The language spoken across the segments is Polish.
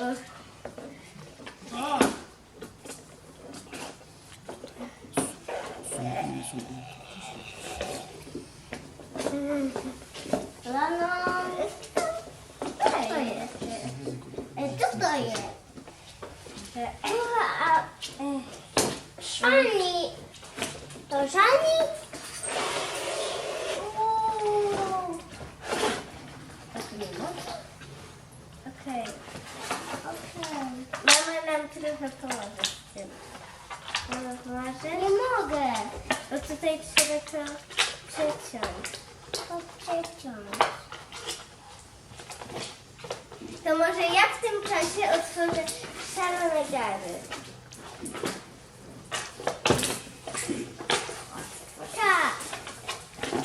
Ugh. Ah. Tutaj trzeba przeciąć. To przeciąć. To może ja w tym czasie otworzę szalone gary. Tak.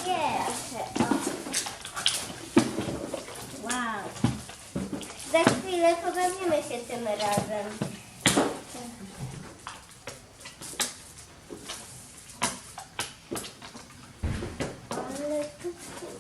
Jest. Wow. Za chwilę pobawimy się tym razem.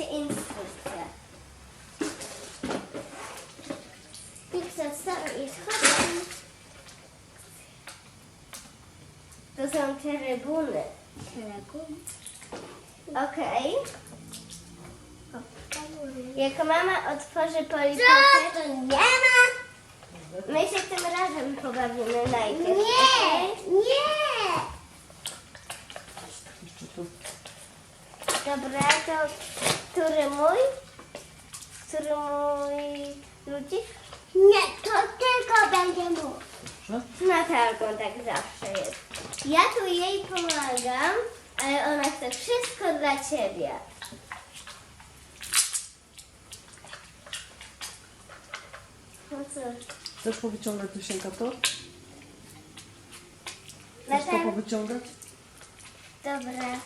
oczywiście instrukcja. Pixel Star i schodem. To są trybuny. Okej. Jak mama otworzy polipakę, to nie ma? my się tym razem pobawimy najpierw. Nie, okej? nie. Dobra, to który mój? Który mój ludzik? Nie, to tylko będzie mój. Proszę. Z Natalką tak zawsze jest. Ja tu jej pomagam, ale ona chce wszystko dla ciebie. No cóż, Chcesz powyciągać Dusieńka to? Chcesz to Natal... powyciągać? Dobra.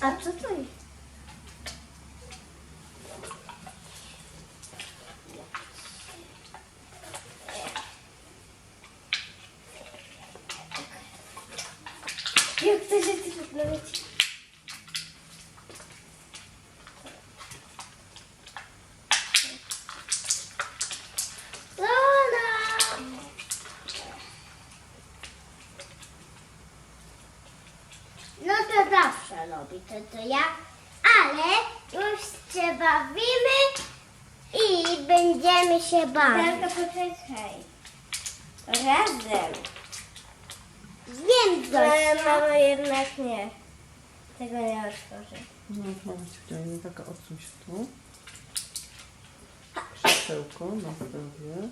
A co to jest? Jak to się trudno mieć? Luna. No to to, to ja, ale już się bawimy i będziemy się bawić. Tylko poczekaj. Razem. Wiem, Ale Zosia. mama jednak nie. Tego nie otworzę. No, mam ci wciągnę. Taka odsuń się tu. Krzesełko na zdrowie.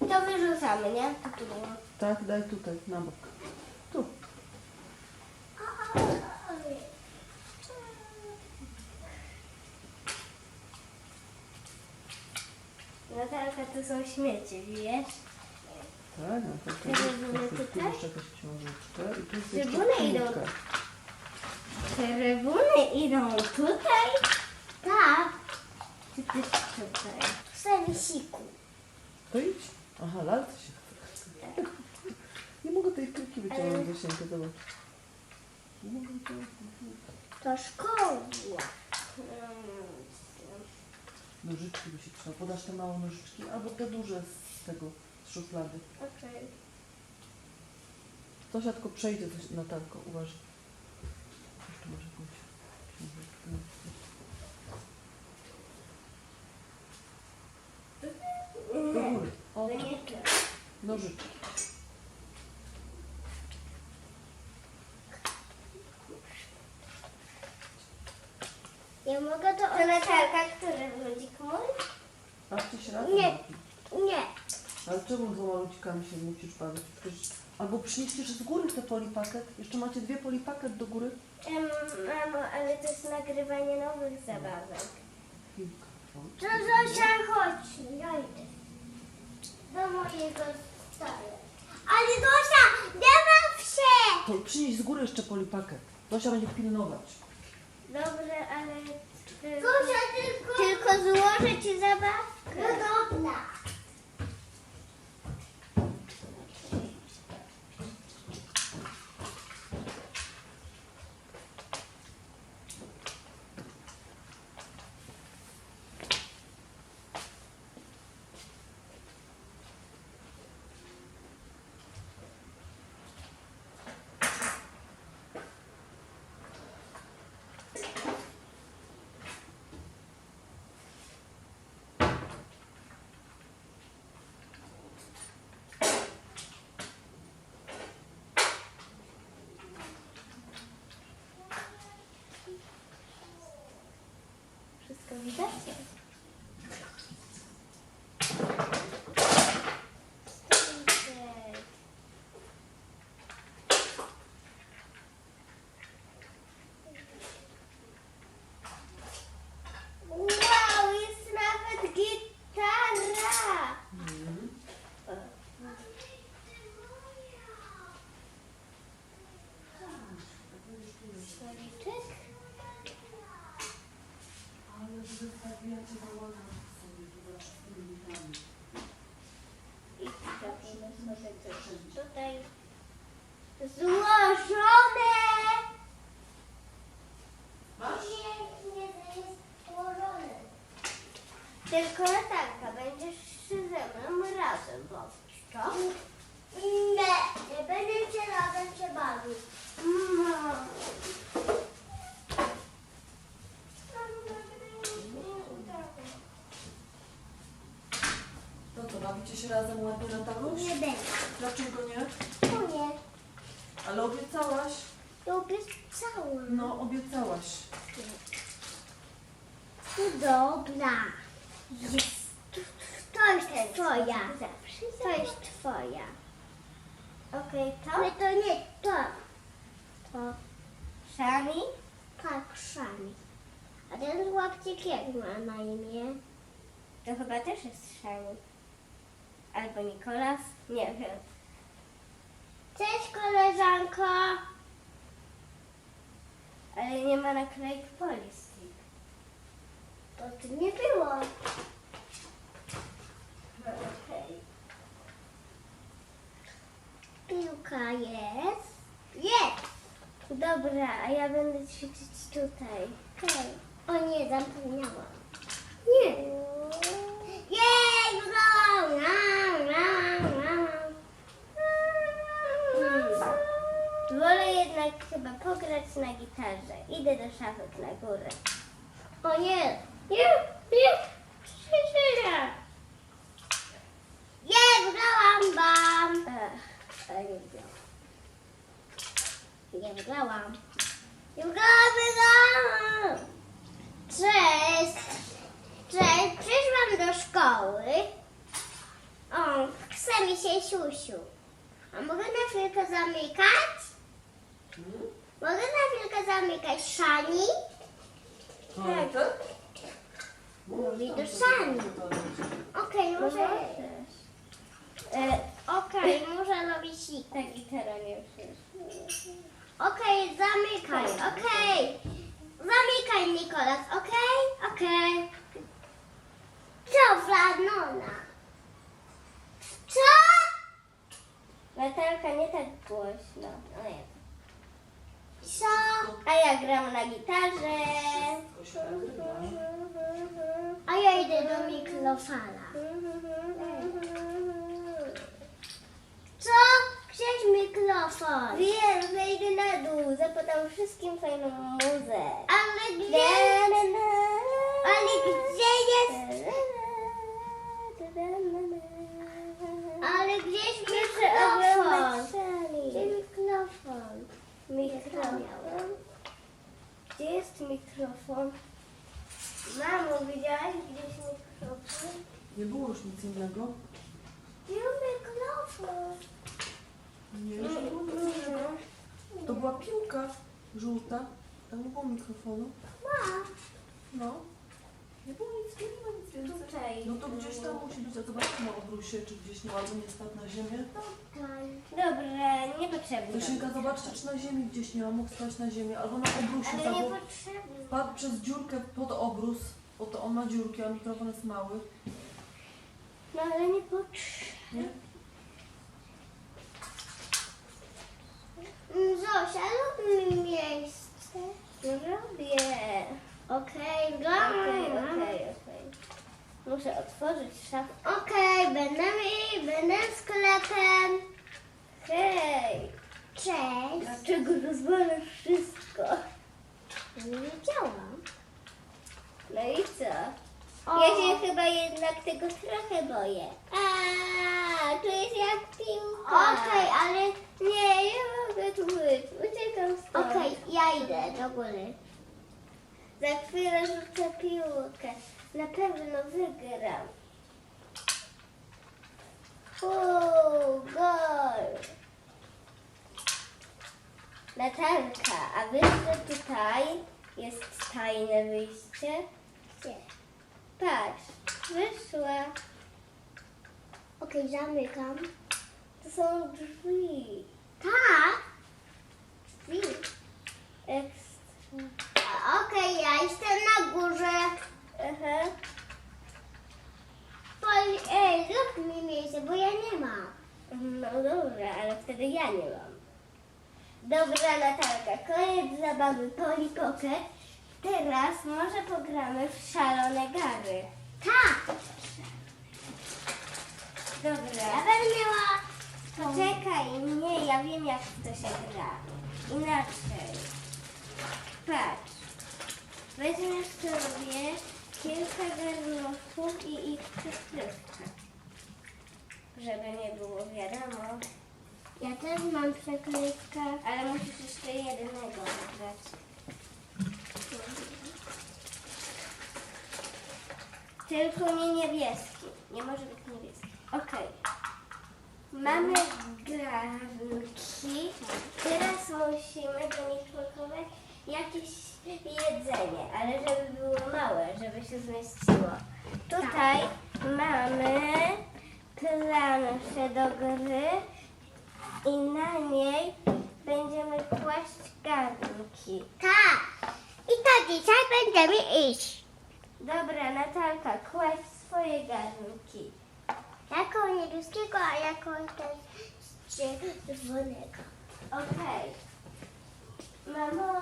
To wyrzucamy, nie? Tu było. Tak, daj tutaj, na bok. Tu. Natalka, to są śmieci, wiesz? Tak, no to tu tu, tu tutaj? jest jakaś książeczka i tu jest jeszcze idą. Trybuny idą tutaj? Tak, Czy też tutaj? w serwisiku. To idź. Aha, lalce się. Nie mogę tej piłki wyciągnąć Zosieńkę, zobacz. To szkoła. Nożyczki by się trzeba. Podasz te małe nożyczki, albo te duże z tego, z szuflady. Okej. Zosia tylko przejdzie coś Natalko, uważaj. Jeszcze może pójść. Do góry. O, To nie to. nożyczki. Ja mogę to To Natalka, który ludzik mój? Bawcie się razem. Nie. Mati. Nie. Ale czemu ludzikami się musisz bawić? Przecież... Albo przynieście z góry te polipaket. Jeszcze macie dwie polipaket do góry. Em, mamo, ale to jest nagrywanie nowych zabawek. Kilka. To Zosia, chodź. Ja idę. Do mojego stołu. Ale Zosia, baw się. To przynieś z góry jeszcze polipaket. Zosia będzie pilnować. Dobrze, ale... Tylko, Zosia, tylko... tylko złożę ci No zabawkę. dobra. Wszystko widać? Wow, jest nawet gitara! Stoliczek? Ale I coś tutaj złożone. Masz? Pięknie to jest położone. Tylko Natalka, będziesz ze mną razem bawić, tak? Nie, nie będziecie razem się bawić. Mamo. No to bawicie się razem ładnie Nataluś? Nie będę. Dlaczego nie? O nie, Ale obiecałaś. to obiecałam. No, obiecałaś. Dobra. Jest. To jest twoja. Zawsze To jest twoja. Okej, to? Ale to nie to. To Szami? tak szami. A ten chłopczyk jak ma na imię? To chyba też jest Szami. Albo Nikolas? Nie wiem. Cześć koleżanko. Ale nie ma naklejk Polistik. To tu nie było. Piłka jest. Jest. Dobra, a ja będę ćwiczyć tutaj. Okej. O nie, zapomniałam. Nie. Jej, udało! Hmm. Wolę jednak chyba pograć na gitarze. Idę do szafek na górę. O nie. Nie, nie, przeżyję. Jej, ugrałam wam. Ech, ale nie wziąłem. Nie wygrałam. Nie wygrałam, wygrałam. Cześć. Cześć, przyszłam do szkoły. O, chce mi się siusiu. A mogę na chwilkę zamykać? Hmm? Mogę na chwilkę zamykać Szani? Tak. Mówi do Szani. Okej, No może... E, Okej, muszę robić sik. Ta gitara nie. Okej, zamykaj, okej. Zamykaj, Nikolas, okej? Okej. Co, Franona? Co? Natalka nie tak głośno. O ja. Co? A ja gram na gitarze. A ja idę do mikrofala. Co? Gdzieś mikrofon? Wiem, wejdę na dół, zapodam wszystkim fajną muzę. Ale gdzie? Ale gdzie jest? Ale gdzieś mikrofon? Gdzie mikrofon? Mikrofon. Gdzie jest mikrofon? Mamo, widziałaś gdzieś mikrofon? Nie było już nic innego. Gdzie mikrofon? Nie, już nie było nic innego. To była piłka żółta. Tam nie było mikrofonu. Ma. No. Nie było nic, nie było nic więcej. Tutaj. No to gdzieś tam musi być, a zobaczmy na obrusie, czy gdzieś nie albo nie spadł na ziemię. Tutaj. Dobra, niepotrzebne. Zosieńka, zobaczcie, czy na ziemi gdzieś nie ma, mógł spaść na ziemię, albo na obrusie, Ale albo niepotrzebne. wpadł przez dziurkę pod obrus, bo to on ma dziurki, a mikrofon jest mały. No ale niepotrzebne. Nie? Zosia, rób mi miejsce. Robię. Okej, Okej, dobra. okej, okej. Muszę otworzyć szafę. Okej, będę mi, będę sklepem. Hej! Cześć. Dlaczego rozwalasz wszystko? Nie wiedziałam. No i co? O. Ja się chyba jednak tego trochę boję. A, tu jest jak piłka. Okej, ale Nie, ja mogę tu być. Uciekam stąd. okej, ja idę do góry. Za chwilę rzucę piłkę. Na pewno wygram. Uuu, gol. Natalka, a wiesz, że tutaj jest tajne wyjście? Gdzie? Patrz, wyszła. Okej, zamykam. To są drzwi. Tak. Drzwi. Okej, ja jestem na górze. Aha. Pol, ej, zrób mi miejsce, bo ja nie mam. No dobra, ale wtedy ja nie mam. Dobra, Natalka, koniec zabawy Poli. Teraz może pogramy w szalone gary. Tak. Dobra. Ja będę miała Poczekaj, nie, ja wiem jak to się gra. Inaczej. Patrz. Weźmiesz sobie kilka garnuszków i ich przykrywkę. Żeby nie było wiadomo. Ja też mam przeklejkę. Ale musisz jeszcze jednego wybrać. Tylko nie niebieski. Nie może być. Okej. Mamy garnki. Teraz musimy do nich pakować jakieś jedzenie, ale żeby było małe, żeby się zmieściło. Tutaj mamy planszę do gry i na niej będziemy kłaść garnki. Tak. I to dzisiaj będziemy iść. Dobra, Natalka, kłaść swoje garnki. Jako niebieskiego, a jako też czerwonego. Okej. Mamo,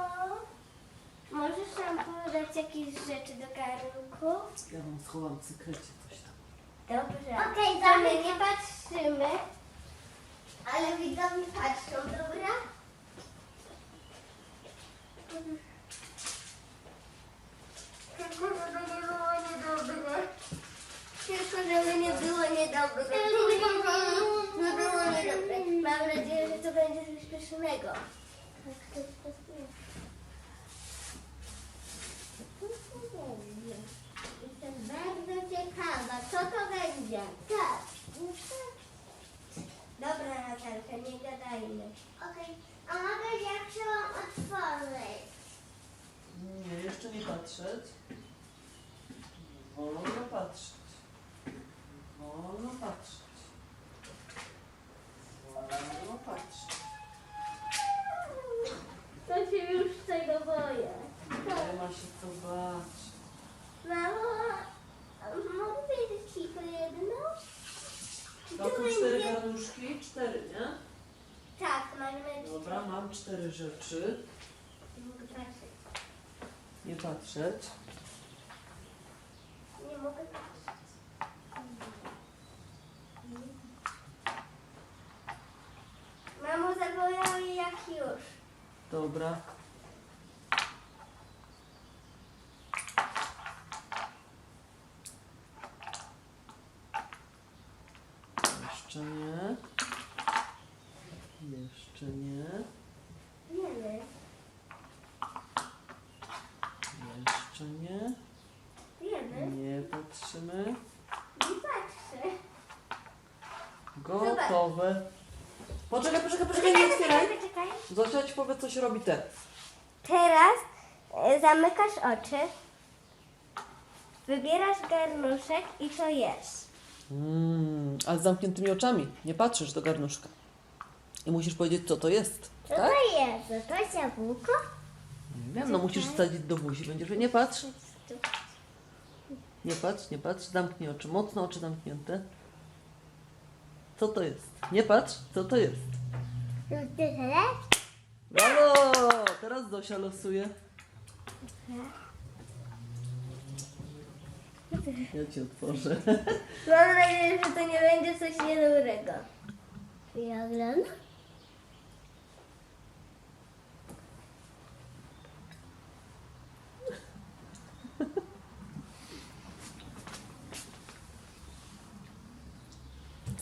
możesz nam podać jakieś rzeczy do garnków? Ja wam schowam w sekrecie coś tam. Dobrze. Okej, To my nie patrzymy, ale widzowie patrzą, dobra? Tylko żeby nie było niedobre. Tylko żeby nie było niedobre. Nie było niedobre. Mam nadzieję, że to będzie coś pysznego. Jestem bardzo ciekawa, co to będzie. Tak. Dobra, Natalka, nie gadajmy. Okej. A mogę jak się mam otworzyć? Nie, jeszcze nie patrzeć. Garnuszki? Cztery, nie? Tak, mamy Dobra, mam cztery rzeczy. Nie mogę patrzeć. Nie patrzeć. Nie mogę patrzeć. Mamo zawołały jak już. Dobra. Jeszcze nie. Jeszcze nie. Wiemy. Jeszcze nie. Wiemy. Nie patrzymy. Nie patrzę. Gotowe. Poczekaj, poczekaj, poczekaj, nie otwieraj. Czekaj. Zosia ci powie, co się robi te. Teraz e, zamykasz oczy. Wybierasz garnuszek i to jest. Mm, ale z zamkniętymi oczami. Nie patrzysz do garnuszka. I musisz powiedzieć, co to jest. Co Tak? to jest? To jest jabłko? Nie wiem, no musisz wsadzić do buzi. Będziesz, nie patrz, nie patrz, nie patrz. Zamknij oczy, mocno oczy zamknięte. Co to jest? Nie patrz, co to jest? Brawo! Teraz Zosia losuje. Ja ci otworzę. Mam nadzieję, że to nie będzie coś niedobrego. Ja oglądam.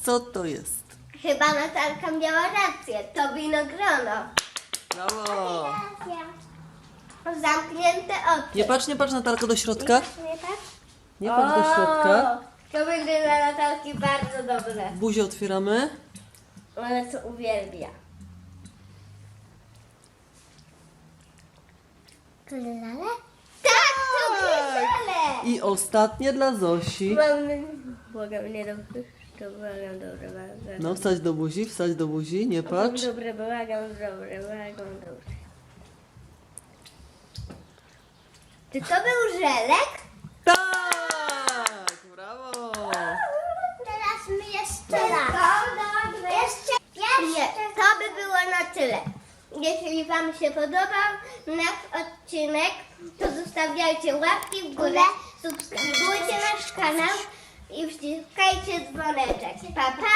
Co to jest? Chyba Natalka miała rację. To winogrono. Brawo! Zamknięte oczy. Nie patrz, nie patrz Natalko do środka. Nie patrz. Nie patrz do środka. To będzie dla Natalki bardzo dobre. Buzię otwieramy. Ona to uwielbia. Gryzale? Tak, to gryzale! I ostatnie dla Zosi. Mamy... Błagam, nie dobrze. Błagam. No, wsadź do buzi, wsadź do buzi, nie patrz. Dobre, błagam, dobre, błagam, dobre. Czy to był żelek? Tak! Brawo! Teraz my jeszcze raz. Jeszcze, jeszcze. Nie, to by było na tyle. Jeśli Wam się podobał nasz odcinek, to zostawiajcie łapki w górę, subskrybujcie nasz kanał i wciskajcie dzwoneczek. Pa, pa!